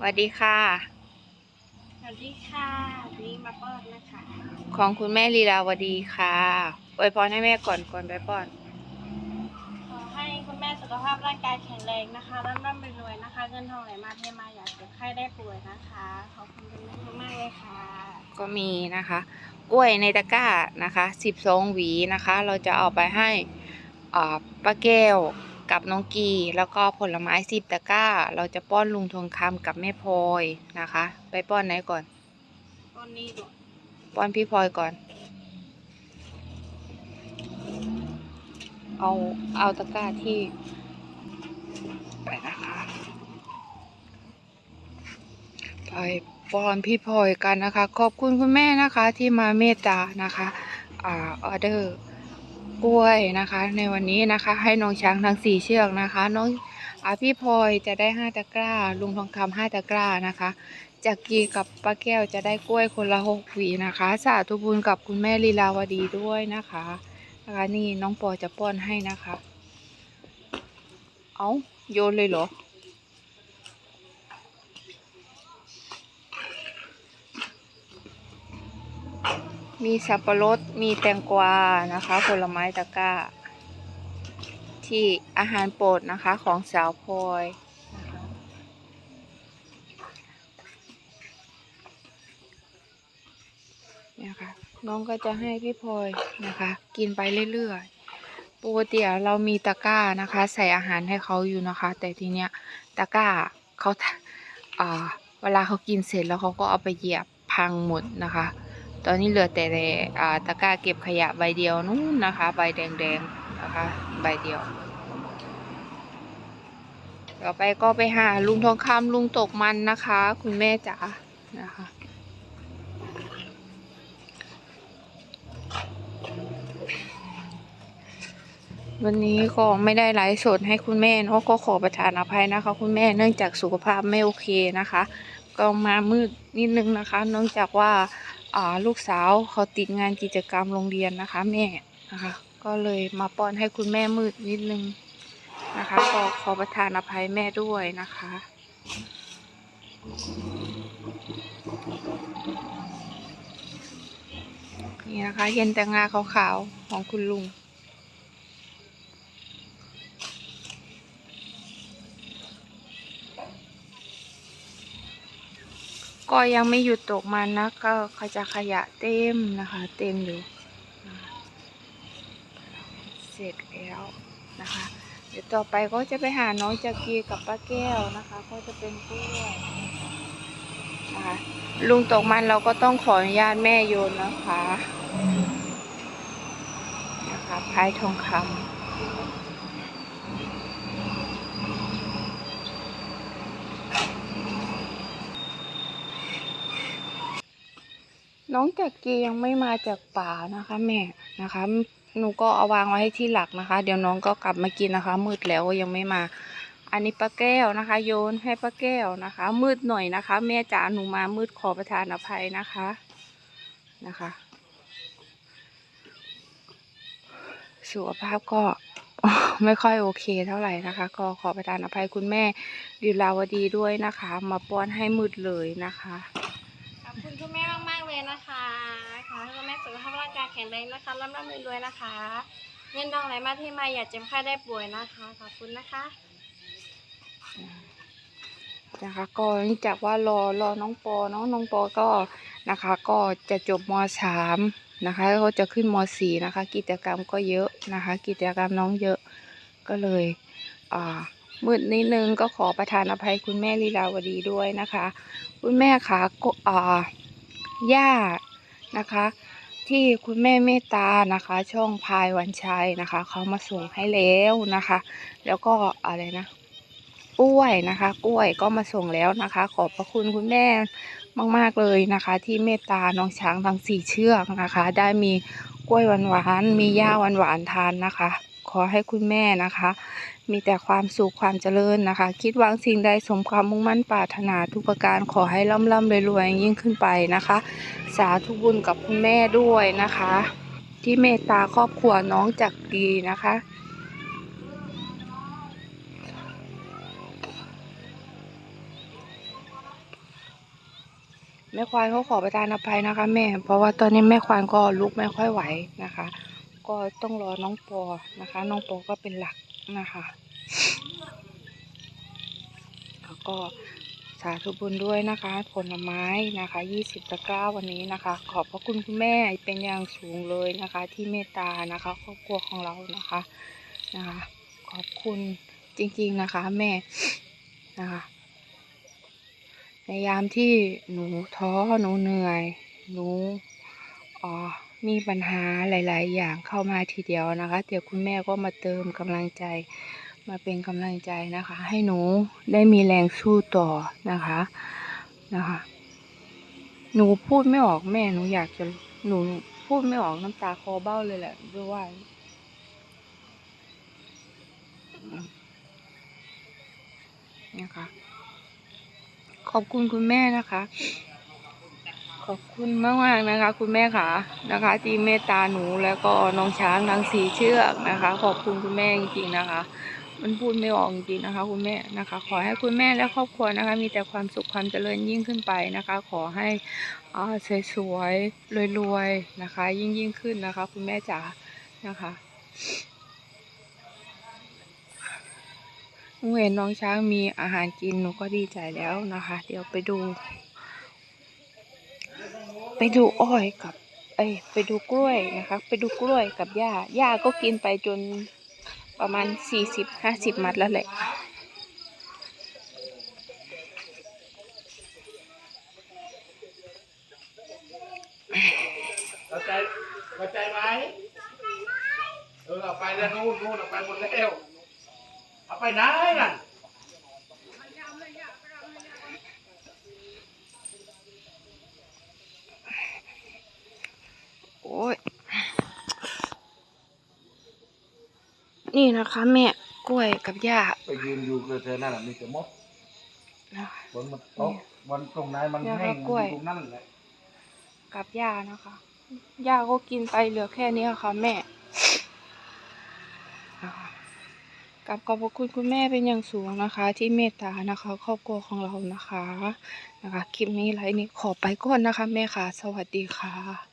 สวัสดีค่ะ สวัสดีค่ะ วันนี้มาป้อนนะคะ ของคุณแม่ลีลาวดีค่ะอวยพรให้แม่ก่อนก่อนไปป้อน ขอให้คุณแม่สุขภาพร่างกายแข็งแรงนะคะร่ำร่ำรวยๆนะคะ เงินทองไหลมาเทมาอยากเจ็บไข้ได้ป่วยนะคะ ขอบคุณคุณแม่มากๆเลยค่ะ ก็มีนะคะ กล้วยในตะกร้านะคะสิบสองหวีนะคะ เราจะเอาไปให้อ่าป้าแก้ว กับน้องกีแล้วก็ผลไม้สิบตะกร้า เราจะป้อนลุงทองคำกับแม่พลอยนะคะ ไปป้อนไหนก่อน ป้อนนี้ก่อนป้อนพี่พลอยก่อน เอาเอาตะกร้าที่ไปนะคะไปป้อนพี่พลอยกันนะคะ ขอบคุณคุณแม่นะคะที่มาเมตตานะคะอ่าออเดอร์ กล้วยนะคะ ในวันนี้นะคะ ให้น้องช้างทั้งสี่เชือกนะคะ น้องอาพี่พลอยจะได้ห้าตะกร้า ลุงทองคำห้าตะกร้านะคะจากกีกับป้าแก้วจะได้กล้วยคนละหกหวีนะคะ สาธุบุญกับคุณแม่ลีลาวดีด้วยนะคะนะคะนี่น้องปอจะป้อนให้นะคะ เอาโยนเลยเหรอ มีสับปะรด มีแตงกวานะคะ ผลไม้ตะกร้า ที่อาหารโปรดนะคะของสาวพลอยนะคะเนี่ยค่ะน้องก็จะให้พี่พลอยนะคะ กินไปเรื่อยๆปกติอะเรามีตะกร้านะคะ ใส่อาหารให้เขาอยู่นะคะ แต่ทีเนี้ยตะกร้าเขาทะอ่าเวลาเขากินเสร็จแล้วเขาก็เอาไปเหยียบพังหมดนะคะ ตอนนี้เหลือแต่ตะกร้าเก็บขยะใบเดียวนู้นนะคะ ใบแดงๆนะคะ ใบเดียว ต่อไปก็ไปหาลุงทองคำลุงตกมันนะคะ คุณแม่จ๋านะคะวันนี้ก็ไม่ได้ไลฟ์สดให้คุณแม่เนาะก็ขอประทานอภัยนะคะ คุณแม่เนื่องจากสุขภาพไม่โอเคนะคะ ก็มามืดนิดนึงนะคะ เนื่องจากว่า ลูกสาวเขาติดงานกิจกรรมโรงเรียนนะคะ แม่นะคะ ก็เลยมาป้อนให้คุณแม่มืดนิดนึงนะคะก็ขอประทานอภัยแม่ด้วยนะคะ นี่นะคะเห็นแต่งาขาวๆของคุณลุง ก็ยังไม่หยุดตกมันนะก็ขจะขยะเต็มนะคะ เต็มอยู่เสร็จแล้วนะคะ เดี๋ยวต่อไปก็จะไปหาน้องจักรีกับป้าแก้วนะคะ ก็จะเป็นกล้วยนะคะลุงตกมันเราก็ต้องขออนุญาตแม่โยนนะคะ นะคะพายทองคำ น้องจักรียังไม่มาจากป่านะคะ แม่นะคะ หนูก็เอาวางไว้ให้ที่หลักนะคะ เดี๋ยวน้องก็กลับมากินนะคะ มืดแล้วก็ยังไม่มา อันนี้ป้าแก้วนะคะ โยนให้ป้าแก้วนะคะ มืดหน่อยนะคะ แม่จ๋าหนูมามืดขอประทานอภัยนะคะนะคะ สุขภาพก็ไม่ค่อยโอเคเท่าไหร่นะคะ ก็ขอประทานอภัยคุณแม่ดิลาวดีด้วยนะคะ มาป้อนให้มืดเลยนะคะ คุณคุณแม่มากๆเลยนะคะขอให้คุณแม่สุขภาพร่างกายแข็งแรงนะคะร่ำร่ำรวยๆนะคะ เงินทองไหลมาเทมาอย่าเจ็บไข้ได้ป่วยนะคะ ขอบคุณนะคะนะคะก็เนื่องจากว่ารอรอน้องปอเนาะน้องปอก็นะคะ ก็จะจบมสามนะคะก็จะขึ้นมสี่นะคะ กิจกรรมก็เยอะนะคะ กิจกรรมน้องเยอะก็เลยอ่า มืดนิดนึงก็ขอประทานอภัยคุณแม่ลีลาวดีด้วยนะคะ คุณแม่คะก็อ่าย่านะคะ ที่คุณแม่เมตตานะคะ ช่องพายวันชัยนะคะเขามาส่งให้แล้วนะคะ แล้วก็อะไรนะกล้วยนะคะ กล้วยก็มาส่งแล้วนะคะ ขอบพระคุณคุณแม่มากๆเลยนะคะ ที่เมตตาน้องช้างทั้งสี่เชือกนะคะ ได้มีกล้วยหวานๆมีหญ้าหวานๆทานนะคะ ขอให้คุณแม่นะคะ มีแต่ความสุขความเจริญนะคะ คิดหวังสิ่งใดสมความมุ่งมั่นปรารถนาทุกประการขอให้ร่ำร่ำรวยๆยิ่งขึ้นไปนะคะ สาธุบุญกับคุณแม่ด้วยนะคะ ที่เมตตาครอบครัวน้องจักรีนะคะแม่ควานเขาขอประทานอภัยนะคะ แม่ เพราะว่าตอนนี้แม่ควานก็ลุกไม่ค่อยไหวนะคะ ก็ต้องรอน้องปอนะคะ น้องปอก็เป็นหลัก นะคะแล้วก็สาธุบุญด้วยนะคะ ผลไม้นะคะ20ตะกร้าวันนี้นะคะ ขอบพระคุณคุณแม่เป็นอย่างสูงเลยนะคะ ที่เมตตานะคะครอบครัวของเรานะคะนะคะ ขอบคุณจริงๆนะคะแม่นะคะในยามที่หนูท้อหนูเหนื่อย หนูอ๋อ มีปัญหาหลาย ๆ อย่างเข้ามาทีเดียวนะคะ เดี๋ยวคุณแม่ก็มาเติมกำลังใจ มาเป็นกำลังใจนะคะ ให้หนูได้มีแรงสู้ต่อนะคะนะคะ หนูพูดไม่ออกแม่หนูอยากจะหนูพูดไม่ออกน้ำตาคลอเบ้าเลยแหละด้วยอืมนะคะขอบคุณคุณแม่นะคะ ขอบคุณมากมากนะคะ คุณแม่ค่ะนะคะ ที่เมตตาหนูแล้วก็น้องช้างทั้งสีเชือกนะคะ ขอบคุณคุณแม่จริงๆนะคะ มันพูดไม่ออกจริงๆนะคะ คุณแม่นะคะ ขอให้คุณแม่และครอบครัวนะคะ มีแต่ความสุขความเจริญยิ่งขึ้นไปนะคะ ขอให้อ่าสวยๆรวยๆนะคะ ยิ่งยิ่งๆขึ้นนะคะ คุณแม่จ๋านะคะหนูเห็นน้องช้างมีอาหารกินหนูก็ดีใจแล้วนะคะ เดี๋ยวไปดู ไปดูอ้อยกับ เอ้ยไปดูกล้วยนะคะ ไปดูกล้วยกับย่าย่าก็กินไปจนประมาณสี่สิบห้าสิบมัดแล้วแหละเข้าใจเข้าใจไหมเออเอาไปแล้วนู่นนู่นเอาไปหมดแล้วเอาไปไหนนั่น อ้ยนี่นะคะ แม่กล้วยกับย่าไปยืนอยู่เธอนั่นแหละมีแต่มดนะคะ บนมันตกบนตรงไหนมันเนี่ยแห้งค่ะกล้วยตรงนั้นแหละกับย่านะคะย่าก็กินไปเหลือแค่นี้ค่ะแม่นะคะกับขอบพระคุณคุณแม่เป็นอย่างสูงนะคะ ที่เมตตานะคะ ครอบครัวของเรานะคะนะคะ คลิปนี้ไลฟ์นี้ขอไปก่อนนะคะ แม่ค่ะ สวัสดีค่ะ